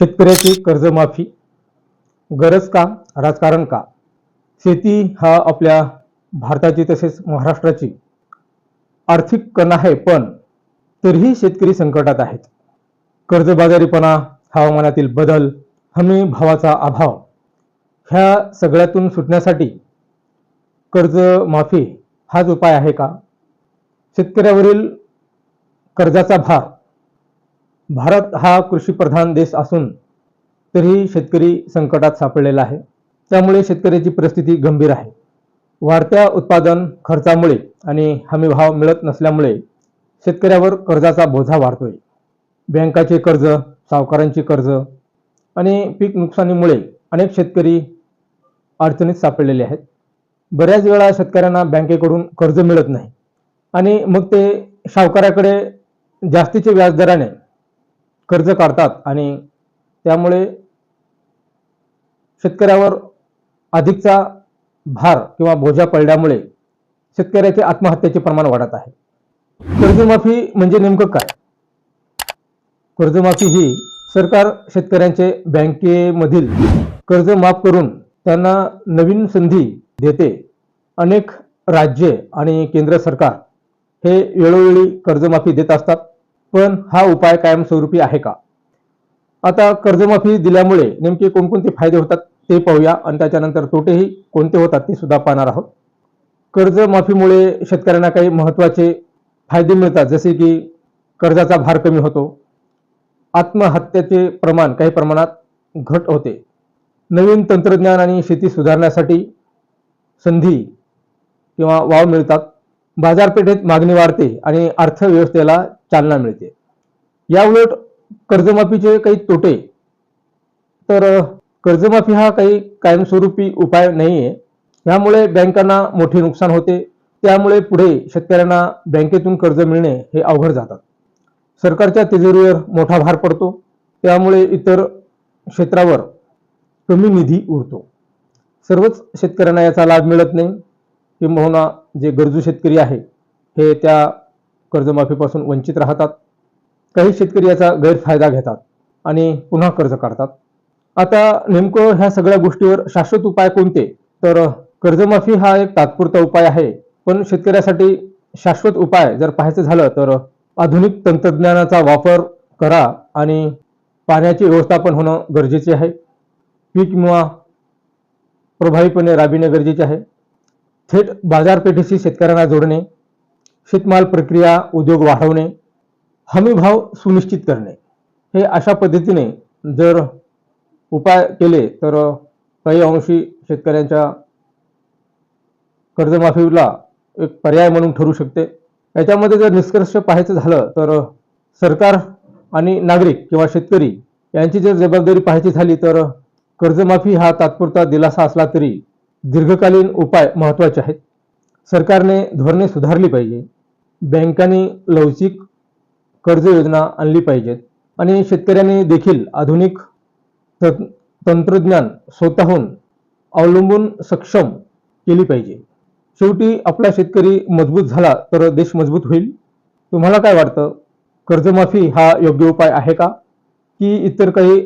शेतकऱ्याची कर्जमाफी गरज का राजकारण का? शेती हा आपल्या भारताची तसेच महाराष्ट्राची आर्थिक कणा आहे पण तरीही शेतकरी संकटात आहेत. कर्जबाजारीपणा हवामानातील बदल हमी भावाचा अभाव ह्या सगळ्यातून सुटण्यासाठी कर्जमाफी हाच उपाय आहे का? शेतकऱ्यावरील कर्जाचा भार भारत हा कृषीप्रधान देश असून तरीही शेतकरी संकटात सापडलेला आहे. त्यामुळे शेतकऱ्याची परिस्थिती गंभीर आहे. वाढत्या उत्पादन खर्चामुळे आणि हमीभाव मिळत नसल्यामुळे शेतकऱ्यावर कर्जाचा बोझा वाढतोय. बँकाचे कर्ज सावकारांची कर्ज आणि पीक नुकसानीमुळे अनेक शेतकरी अडचणीत सापडलेले आहेत. बऱ्याच वेळा शेतकऱ्यांना बँकेकडून कर्ज मिळत नाही आणि मग ते सावकाराकडे जास्तीचे व्याजदराने कर्ज काढतात आणि त्यामुळे शेतकऱ्यावर अधिकचा भार किंवा बोजा पडल्यामुळे शेतकऱ्याचे आत्महत्येचे प्रमाण वाढत आहे. कर्जमाफी म्हणजे नेमकं काय? कर्जमाफी ही सरकार शेतकऱ्यांचे बँकेमधील कर्ज माफ करून त्यांना नवीन संधी देते. अनेक राज्ये आणि केंद्र सरकार हे वेळोवेळी कर्जमाफी देत असतात. पण हा उपाय कायमस्वरूपी आहे का? आता कर्जमाफी दिल्यामुळे नेमके कोणकोणते फायदे होतात ते पाहूया आणि त्याच्यानंतर तोटेही कोणते होतात ते सुद्धा पाहणार आहोत. कर्जमाफीमुळे शेतकऱ्यांना काही महत्त्वाचे फायदे मिळतात जसे की कर्जाचा भार कमी होतो आत्महत्येचे प्रमाण काही प्रमाणात घट होते. नवीन तंत्रज्ञान आणि शेती सुधारण्यासाठी संधी किंवा वाव मिळतात. बाजारपेठेत मागणी वाढते आणि अर्थव्यवस्थेला चालना मिळते. या उलट कर्जमाफीचे काही तोटे तर कर्जमाफी हा काही कायमस्वरूपी उपाय नाही आहे यामुळे बँकांना मोठे नुकसान होते. त्यामुळे पुढे शेतकऱ्यांना बँकेतून कर्ज मिळणे हे अवघड जातात. सरकारच्या तिजोरीवर मोठा भार पडतो. त्यामुळे इतर क्षेत्रावर कमी निधी उरतो. सर्वच शेतकऱ्यांना याचा लाभ मिळत नाही. किंबहुना जे गरजू शेतकरी आहे हे त्या कर्जमाफीपासून वंचित राहतात. काही शेतकरी याचा गैरफायदा घेतात आणि पुन्हा कर्ज काढतात. आता नेमकं ह्या सगळ्या गोष्टीवर शाश्वत उपाय कोणते? तर कर्जमाफी हा एक तात्पुरता उपाय आहे. पण शेतकऱ्यासाठी शाश्वत उपाय जर पाहायचं झालं तर आधुनिक तंत्रज्ञानाचा वापर करा आणि पाण्याचे व्यवस्थापन होणं गरजेचे आहे. पीक विमा प्रभावीपणे राबविणे गरजेचे आहे. थेट बाजारपेठेशी शेतकऱ्यांना जोडणे शेतमाल प्रक्रिया उद्योग वाढवणे हमीभाव सुनिश्चित करणे. हे अशा पद्धतीने जर उपाय केले तर काही अंशी शेतकऱ्यांच्या कर्जमाफीला एक पर्याय म्हणून ठरू शकते. याच्यामध्ये जर निष्कर्ष पाहायचं झालं तर सरकार आणि नागरिक किंवा शेतकरी यांची जर जबाबदारी पाहायची झाली तर कर्जमाफी हा तात्पुरता दिलासा असला तरी दीर्घकालीन उपाय महत्त्वाचे आहेत. सरकारने धोरणे सुधारली पाहिजे. बँकांनी लवचिक कर्ज योजना आणली पाहिजेत आणि शेतकऱ्यांनी देखील आधुनिक तंत्रज्ञान स्वतःहून अवलंबून सक्षम केली पाहिजे. शेवटी आपला शेतकरी मजबूत झाला तर देश मजबूत होईल. तुम्हाला काय वाटतं? कर्जमाफी हा योग्य उपाय आहे का? की इतर काही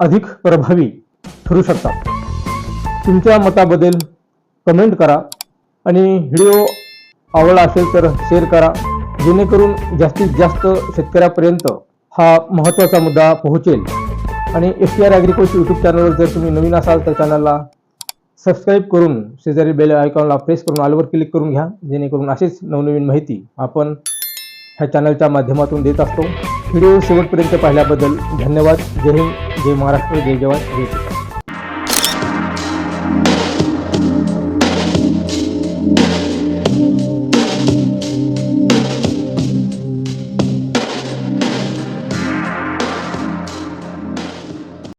अधिक प्रभावी ठरू शकतात? तुमच्या मताबद्दल कमेंट करा आणि व्हिडिओ आवडला असेल तर शेअर करा. जेणेकरून जास्तीत जास्त शेतकऱ्यापर्यंत हा महत्त्वाचा मुद्दा पोहोचेल. आणि एस टी आर ॲग्रिकल्चर यूट्यूब चॅनलवर जर तुम्ही नवीन असाल तर चॅनलला सबस्क्राईब करून शेजारी बेल आयकॉनला प्रेस करून ऑलवर क्लिक करून घ्या. जेणेकरून अशीच नवनवीन माहिती आपण ह्या चॅनलच्या माध्यमातून देत असतो. व्हिडिओ शेवटपर्यंत पाहिल्याबद्दल धन्यवाद. जय हिंद जय महाराष्ट्र जय जवान जय